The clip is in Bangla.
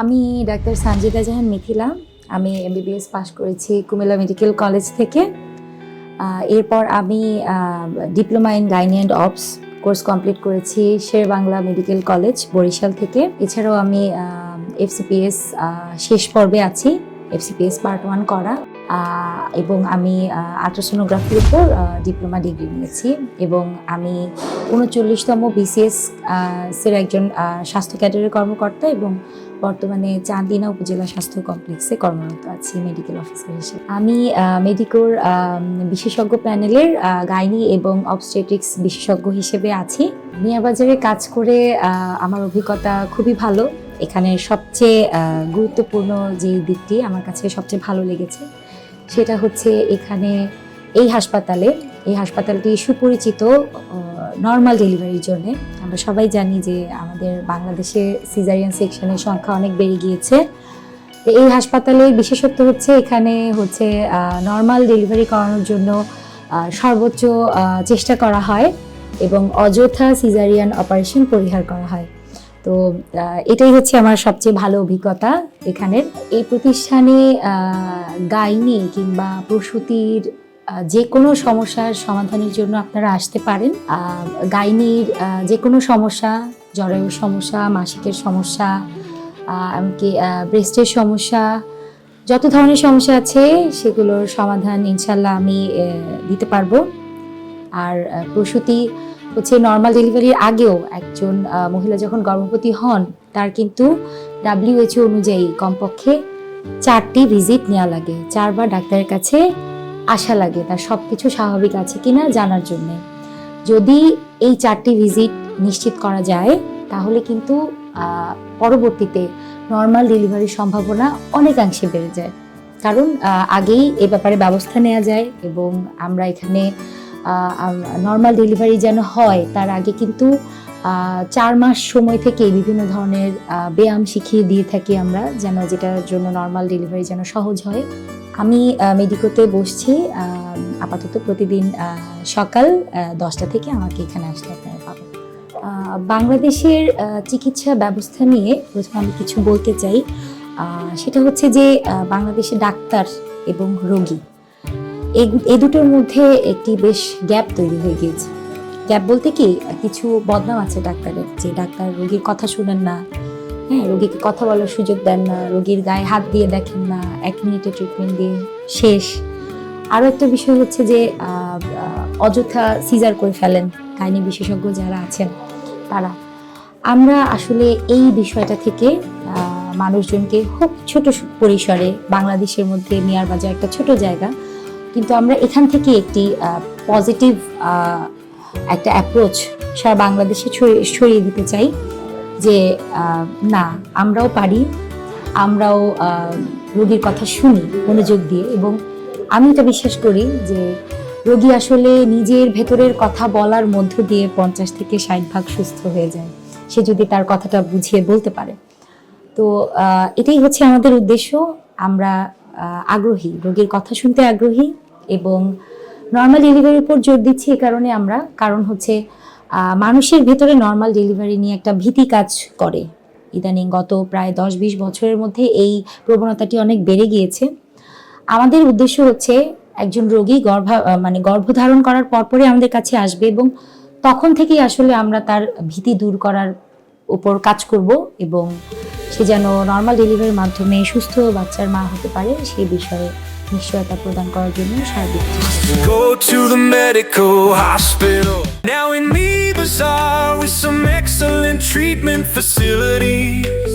আমি ডাক্তার সঞ্জিতা জাহান মিথিলা। আমি এমবিবিএস পাশ করেছি কুমিল্লা মেডিকেল কলেজ থেকে। এরপর আমি diploma in gynae and obs course complete করেছি শের বাংলা মেডিকেল কলেজ বরিশাল থেকে। এছাড়াও আমি এফসিপিএস শেষ পর্বে আছি। এফসিপিএস পার্ট ওয়ান করা। এবং আমি আল্ট্রাসোনোগ্রাফির উপর ডিপ্লোমা ডিগ্রি নিয়েছি এবং আমি উনচল্লিশতম বিসিএস এর একজন স্বাস্থ্য ক্যাডারের কর্মকর্তা এবং বর্তমানে চান্দিনা উপজেলা স্বাস্থ্য কমপ্লেক্সে কর্মরত আছি মেডিকেল অফিসার হিসেবে। আমি মেডিকোর বিশেষজ্ঞ প্যানেলের গাইনি এবং অবস্টেট্রিক্স বিশেষজ্ঞ হিসেবে আছি। মিয়াবাজারে কাজ করে আমার অভিজ্ঞতা খুবই ভালো। এখানে সবচেয়ে গুরুত্বপূর্ণ যে দিকটি আমার কাছে সবচেয়ে ভালো লেগেছে সেটা হচ্ছে এখানে এই হাসপাতালে, এই হাসপাতালটি সুপরিচিত নর্মাল ডেলিভারির জন্য। আমরা সবাই জানি যে আমাদের বাংলাদেশে সিজারিয়ান সেকশনের সংখ্যা অনেক বেড়ে গিয়েছে। এই হাসপাতালের বিশেষত্ব হচ্ছে এখানে হচ্ছে নর্মাল ডেলিভারি করানোর জন্য সর্বোচ্চ চেষ্টা করা হয় এবং অযথা সিজারিয়ান অপারেশন পরিহার করা হয়। তো এটাই হচ্ছে আমার সবচেয়ে ভালো অভিজ্ঞতা এখানের। এই প্রতিষ্ঠানে গাইনি কিংবা প্রসূতির যে কোনো সমস্যার সমাধানের জন্য আপনারা আসতে পারেন। গাইনির যে কোনো সমস্যা, জরায়ুর সমস্যা, মাসিকের সমস্যা এমনকি ব্রেস্টের সমস্যা, যত ধরনের সমস্যা আছে সেগুলোর সমাধান ইনশাল্লাহ আমি দিতে পারব। আর প্রসূতি হচ্ছে নর্মাল ডেলিভারির আগেও একজন মহিলা যখন গর্ভবতী হন, তার কিন্তু ডাব্লিউএইচও অনুযায়ী কমপক্ষে চারটি ভিজিট নেওয়া লাগে। চারবার ডাক্তারের কাছে আসা লাগে। তার সব কিছু স্বাভাবিক আছে কিনা জানার জন্য। যদি এই চারটি ভিজিট নিশ্চিত করা যায়, তাহলে কিন্তু পরবর্তীতে নর্মাল ডেলিভারির সম্ভাবনা অনেকাংশে বেড়ে যায়। কারণ আগেই এ ব্যাপারে ব্যবস্থা নেওয়া যায় এবং আমরা এখানে নর্মাল ডেলিভারি যেন হয়, তার আগে কিন্তু চার মাস সময় থেকে বিভিন্ন ধরনের ব্যায়াম শিখিয়ে দিয়ে থাকি আমরা, যেন যেটার জন্য নর্মাল ডেলিভারি যেন সহজ হয়। আমি মেডিকোতে বসছি আপাতত প্রতিদিন সকাল দশটা থেকে আমাকে এখানে আসলে আপনারা পাবেন। বাংলাদেশের চিকিৎসা ব্যবস্থা নিয়ে প্রথমে আমি কিছু বলতে চাই। সেটা হচ্ছে যে বাংলাদেশে ডাক্তার এবং রোগী এই দুটোর মধ্যে একটি বেশ গ্যাপ তৈরি হয়ে গিয়েছে। গ্যাপ বলতে কি, কিছু বদনাম আছে ডাক্তারের, যে ডাক্তার রোগীর কথা শুনেন না হ্যাঁ রোগীকে কথা বলার সুযোগ দেন না, রোগীর গায়ে হাত দিয়ে দেখেন না, এক মিনিটে ট্রিটমেন্ট দিয়ে শেষ। আরও একটা বিষয় হচ্ছে যে অযথা সিজার করে ফেলেন গাইনি বিশেষজ্ঞ যারা আছেন, তারা। আমরা আসলে এই বিষয়টা থেকে মানুষজনকে খুব ছোট পরিসরে, বাংলাদেশের মধ্যে মিয়ার বাজার একটা ছোট জায়গা কিন্তু আমরা এখান থেকে একটি পজিটিভ একটা অ্যাপ্রোচ সারা বাংলাদেশে ছড়িয়ে দিতে চাই যে না, আমরাও পারি, আমরাও রোগীর কথা শুনি মনোযোগ দিয়ে এবং আমি এটা বিশ্বাস করি যে রোগী আসলে নিজের ভেতরের কথা বলার মধ্য দিয়ে পঞ্চাশ থেকে ষাট ভাগ সুস্থ হয়ে যায়। সে যদি তার কথাটা বুঝিয়ে বলতে পারে। তো এটাই হচ্ছে আমাদের উদ্দেশ্য। আমরা আগ্রহী, রোগীর কথা শুনতে আগ্রহী এবং নর্মাল ডেলিভারির উপর জোর দিচ্ছি এই কারণে আমরা, কারণ হচ্ছে মানুষের ভেতরে নর্মাল ডেলিভারি নিয়ে একটা ভীতি কাজ করে। ইদানিং গত প্রায় দশ বিশ বছরের মধ্যে এই প্রবণতাটি অনেক বেড়ে গিয়েছে। আমাদের উদ্দেশ্য হচ্ছে একজন রোগী গর্ভা মানে গর্ভধারণ করার পরপরই আমাদের কাছে আসবে এবং তখন থেকেই আসলে আমরা তার ভীতি দূর করার উপর কাজ করব এবং সে যেন নর্মাল ডেলিভারির মাধ্যমে সুস্থ বাচ্চার মা হতে পারে সেই বিষয়ে নিশ্চয়তা প্রদান করার জন্য সার্বিক চেষ্টা করব। Go to the medical hospital. Now in me bazaar with some excellent treatment facilities.